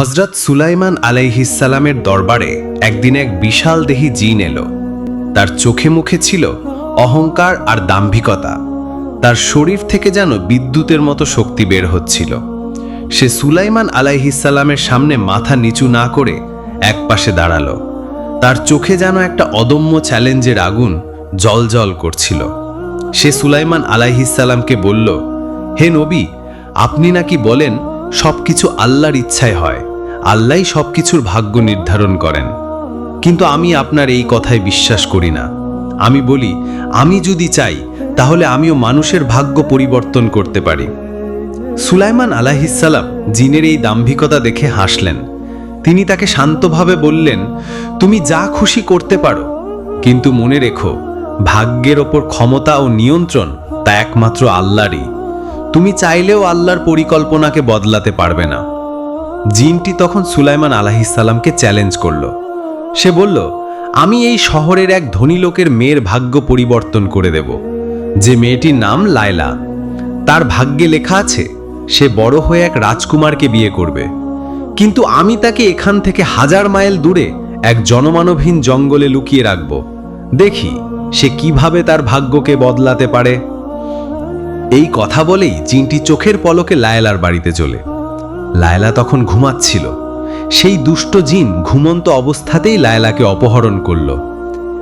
হজরত সুলাইমান আলাইহিসালামের দরবারে একদিন এক বিশাল দেহি জিন এলো। তার চোখে মুখে ছিল অহংকার আর দাম্ভিকতা। তার শরীর থেকে যেন বিদ্যুতের মতো শক্তি বের হচ্ছিল। সে সুলাইমান আলাইহিসাল্লামের সামনে মাথা নিচু না করে একপাশে দাঁড়াল। তার চোখে যেন একটা অদম্য চ্যালেঞ্জের আগুন জলজল করছিল। সে সুলাইমান আলাইহিসাল্লামকে বলল, হে নবী, আপনি নাকি বলেন সবকিছু আল্লাহর ইচ্ছায় হয়। আল্লাহই সবকিছুর ভাগ্য নির্ধারণ করেন। কিন্তু আমি আপনার এই কথায় বিশ্বাস করি না। আমি বলি, আমি যদি চাই, তাহলে আমিও মানুষের ভাগ্য পরিবর্তন করতে পারি। সুলাইমান আলাহিসাল্লাম জিনের এই দাম্ভিকতা দেখে হাসলেন। তিনি তাকে শান্তভাবে বললেন, তুমি যা খুশি করতে পারো, কিন্তু মনে রেখো, ভাগ্যের ওপর ক্ষমতা ও নিয়ন্ত্রণ তা একমাত্র আল্লাহরই। তুমি চাইলেও আল্লাহর পরিকল্পনাকে বদলাতে পারবে না। জিনটি তখন সুলাইমান আলাহিসাল্লামকে চ্যালেঞ্জ করল। সে বলল, আমি এই শহরের এক ধনী লোকের মেয়ের ভাগ্য পরিবর্তন করে দেব। যে মেয়েটির নাম লায়লা। তার ভাগ্যে লেখা আছে, সে বড় হয়ে এক রাজকুমারকে বিয়ে করবে। কিন্তু আমি তাকে এখান থেকে হাজার মাইল দূরে এক জনমানবহীন জঙ্গলে লুকিয়ে রাখব। দেখি, সে কীভাবে তার ভাগ্যকে বদলাতে পারে? এই কথা বলেই জিনটি চোখের পলকে লায়লার বাড়িতে চলে। লায়লা তখন ঘুমাচ্ছিল। সেই দুষ্ট জিন ঘুমন্ত অবস্থাতেই লায়লাকে অপহরণ করল।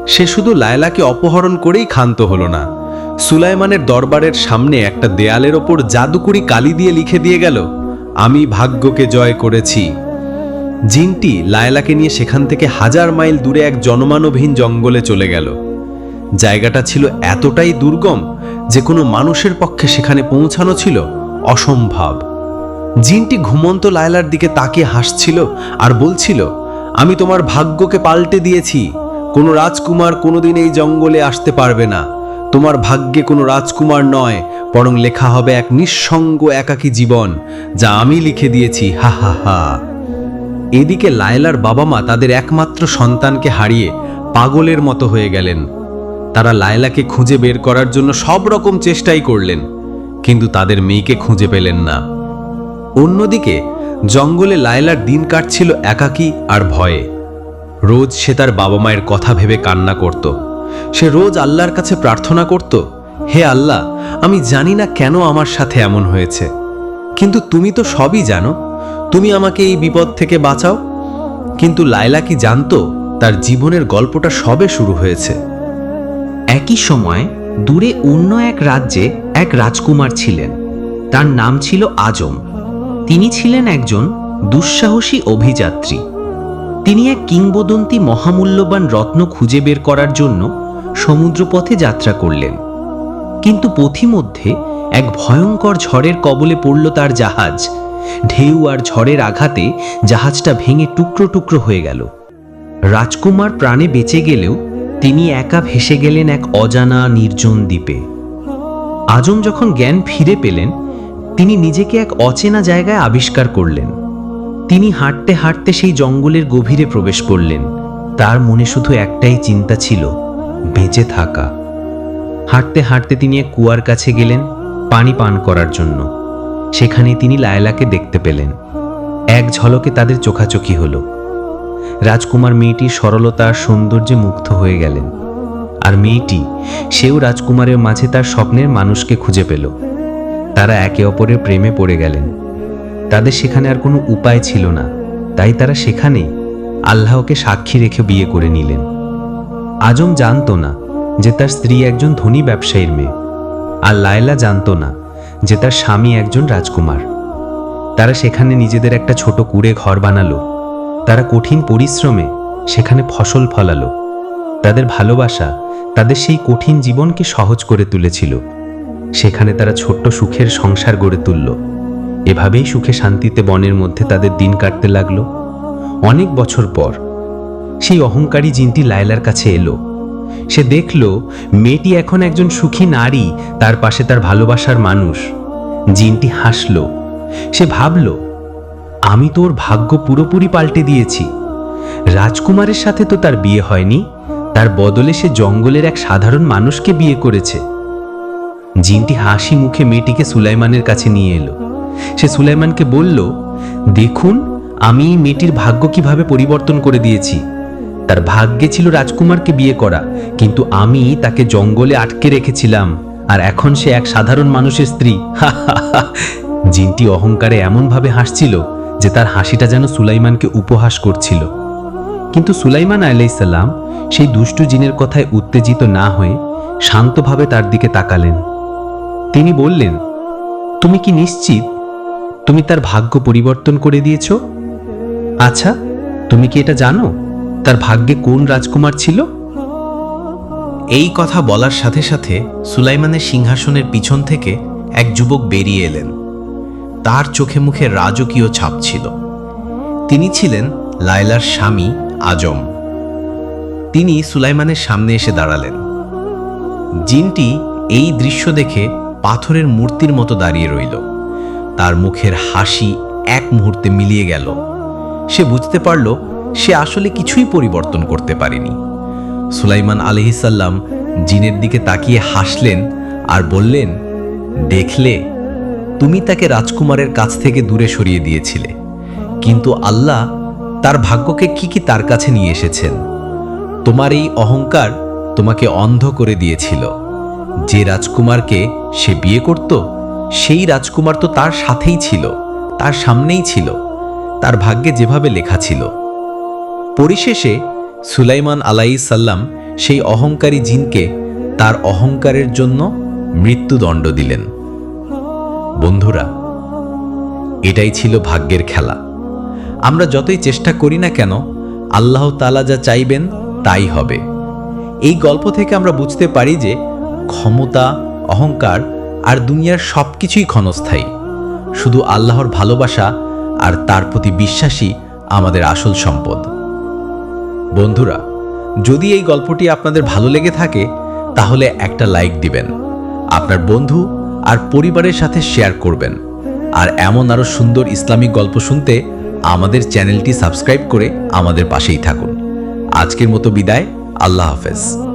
সে শুধু লায়লাকে অপহরণ করেই ক্ষান্ত হলো না সুলাইমানের দরবারের সামনে একটা দেয়ালের ওপর জাদুকরি কালি দিয়ে লিখে দিয়ে গেল, আমি ভাগ্যকে জয় করেছি। জিনটি লায়লাকে নিয়ে সেখান থেকে হাজার মাইল দূরে এক জনমানবহীন জঙ্গলে চলে গেল। জায়গাটা ছিল এতটাই দুর্গম যে কোনো মানুষের পক্ষে সেখানে পৌঁছানো ছিল অসম্ভব। জিনটি ঘুমন্ত লায়লার দিকে তাকিয়ে হাসছিল আর বলছিল, আমি তোমার ভাগ্যকে পাল্টে দিয়েছি। কোনো রাজকুমার কোনোদিন এই জঙ্গলে আসতে পারবে না। তোমার ভাগ্যে কোনো রাজকুমার নয়, বরং লেখা হবে এক নিঃসঙ্গ একাকী জীবন, যা আমি লিখে দিয়েছি। হা হা হা। এদিকে লায়লার বাবা মা তাদের একমাত্র সন্তানকে হারিয়ে পাগলের মতো হয়ে গেলেন। তারা লায়লাকে খুঁজে বের করার জন্য সব রকম চেষ্টাই করলেন, কিন্তু তাদের মেয়েকে খুঁজে পেলেন না। অন্যদিকে, জঙ্গলে লায়লার দিন কাটছিল একাকী আর ভয়ে। রোজ সে তার বাবা মায়ের কথা ভেবে কান্না করত। সে রোজ আল্লাহর কাছে প্রার্থনা করত, হে আল্লাহ, আমি জানি না কেন আমার সাথে এমন হয়েছে। কিন্তু তুমি তো সবই জানো, তুমি আমাকে এই বিপদ থেকে বাঁচাও। কিন্তু লায়লা কি জানতো, তার জীবনের গল্পটা সবে শুরু হয়েছে। একই সময় দূরে অন্য এক রাজ্যে এক রাজকুমার ছিলেন। তার নাম ছিল আজম। তিনি ছিলেন একজন দুঃসাহসী অভিযাত্রী। তিনি এক কিংবদন্তি মহামূল্যবান রত্ন খুঁজে বের করার জন্য সমুদ্রপথে যাত্রা করলেন। কিন্তু পথিমধ্যে এক ভয়ঙ্কর ঝড়ের কবলে পড়ল তার জাহাজ। ঢেউ আর ঝড়ের আঘাতে জাহাজটা ভেঙে টুকরো টুকরো হয়ে গেল। রাজকুমার প্রাণে বেঁচে গেলেও তিনি একা ভেসে গেলেন এক অজানা নির্জন দ্বীপে। আজম যখন জ্ঞান ফিরে পেলেন তিনি নিজেকে এক অচেনা জায়গায় আবিষ্কার করলেন। তিনি হাঁটতে হাঁটতে সেই জঙ্গলের গভীরে প্রবেশ করলেন। তার মনে শুধু একটাই চিন্তা ছিল, বেঁচে থাকা। হাঁটতে হাঁটতে তিনি এক কুয়ার কাছে গেলেন পানি পান করার জন্য। সেখানে তিনি লায়লাকে দেখতে পেলেন। এক ঝলকে তাদের চোখাচোখি হলো। রাজকুমার মেয়েটি সরলতা আর সৌন্দর্যে মুগ্ধ হয়ে গেলেন। আর মেয়েটি, সেও রাজকুমারের মাঝে তার স্বপ্নের মানুষকে খুঁজে পেল। তারা একে অপরের প্রেমে পড়ে গেলেন। তাদের সেখানে আর কোনো উপায় ছিল না। তাই তারা সেখানেই আল্লাহকে সাক্ষী রেখে বিয়ে করে নিলেন। আজম জানতো না যে তার স্ত্রী একজন ধনী ব্যবসায়ীর মেয়ে আর লায়লা জানতো না যে তার স্বামী একজন রাজকুমার। তারা সেখানে নিজেদের একটা ছোট কুড়ে ঘর বানালো। তারা কঠিন পরিশ্রমে সেখানে ফসল ফলালো। তাদের ভালোবাসা তাদের সেই কঠিন জীবনকে সহজ করে তুলেছিল। সেখানে তারা ছোট্ট সুখের সংসার গড়ে তুলল। এভাবেই সুখে শান্তিতে বনের মধ্যে তাদের দিন কাটতে লাগল। অনেক বছর পর সেই অহংকারী জিনটি লায়লার কাছে এলো। সে দেখল, মেয়েটি এখন একজন সুখী নারী, তার পাশে তার ভালোবাসার মানুষ। জিনটি হাসল। সে ভাবল, আমি তোর ভাগ্য পুরোপুরি পাল্টে দিয়েছি। রাজকুমারের সাথে তো তার বিয়ে হয়নি। তার বদলে সে জঙ্গলের এক সাধারণ মানুষকে বিয়ে করেছে। জিনটি হাসি মুখে মেয়েটিকে সুলাইমানের কাছে নিয়ে এলো। সে সুলাইমানকে বলল, দেখুন, আমি মেয়েটির ভাগ্য কীভাবে পরিবর্তন করে দিয়েছি। তার ভাগ্যে ছিল রাজকুমারকে বিয়ে করা, কিন্তু আমি তাকে জঙ্গলে আটকে রেখেছিলাম, আর এখন সে এক সাধারণ মানুষের স্ত্রী। জিনটি অহংকারে এমনভাবে হাসছিল যে তার হাসিটা যেন সুলাইমানকে উপহাস করছিল। কিন্তু সুলাইমান আলাইসাল্লাম সেই দুষ্টু জিনের কথায় উত্তেজিত না হয়ে শান্তভাবে তার দিকে তাকালেন। তিনি বললেন, তুমি কি নিশ্চিত? তুমি তার ভাগ্য পরিবর্তন করে দিয়েছ? আচ্ছা তুমি কি এটা জানো? তার ভাগ্যে কোন রাজকুমার ছিল? এই কথা বলার সাথে সাথে সুলাইমানের সিংহাসনের পিছন থেকে এক যুবক বেরিয়ে এলেন। তার চোখে মুখে রাজকীয় ছাপ ছিল। তিনি ছিলেন লায়লার স্বামী আজম। তিনি সুলাইমানের সামনে এসে দাঁড়ালেন। জিনটি এই দৃশ্য দেখে পাথরের মূর্তির মতো দাঁড়িয়ে রইল। তার মুখের হাসি এক মুহূর্তে মিলিয়ে গেল। সে বুঝতে পারল, সে আসলে কিছুই পরিবর্তন করতে পারেনি। সুলাইমান আলহিসাল্লাম জিনের দিকে তাকিয়ে হাসলেন আর বললেন, দেখলে, তুমি তাকে রাজকুমারের কাছ থেকে দূরে সরিয়ে দিয়েছিলে। কিন্তু আল্লাহ তার ভাগ্যকে কি কি তার কাছে নিয়ে এসেছেন? তোমার এই অহংকার তোমাকে অন্ধ করে দিয়েছিল। যে রাজকুমারকে সে বিয়ে করত, সেই রাজকুমার তো তার সাথেই ছিল, তার সামনেই ছিল, তার ভাগ্যে যেভাবে লেখা ছিল। পরিশেষে সুলাইমান আলাই সাল্লাম সেই অহংকারী জিনকে তার অহংকারের জন্য মৃত্যুদণ্ড দিলেন। বন্ধুরা, এটাই ছিল ভাগ্যের খেলা। আমরা যতই চেষ্টা করি না কেন, আল্লাহ তালা যা চাইবেন তাই হবে। এই গল্প থেকে আমরা বুঝতে পারি যে ক্ষমতা, অহংকার আর দুনিয়ার সব কিছুই ক্ষণস্থায়ী। শুধু আল্লাহর ভালোবাসা আর তার প্রতি বিশ্বাসই আমাদের আসল সম্পদ। বন্ধুরা, যদি এই গল্পটি আপনাদের ভালো লেগে থাকে, তাহলে একটা লাইক দিবেন, আপনার বন্ধু আর পরিবারের সাথে শেয়ার করবেন। আর এমন আরও সুন্দর ইসলামিক গল্প শুনতে আমাদের চ্যানেলটি সাবস্ক্রাইব করে আমাদের পাশেই থাকুন। আজকের মতো বিদায়, আল্লাহ হাফেজ।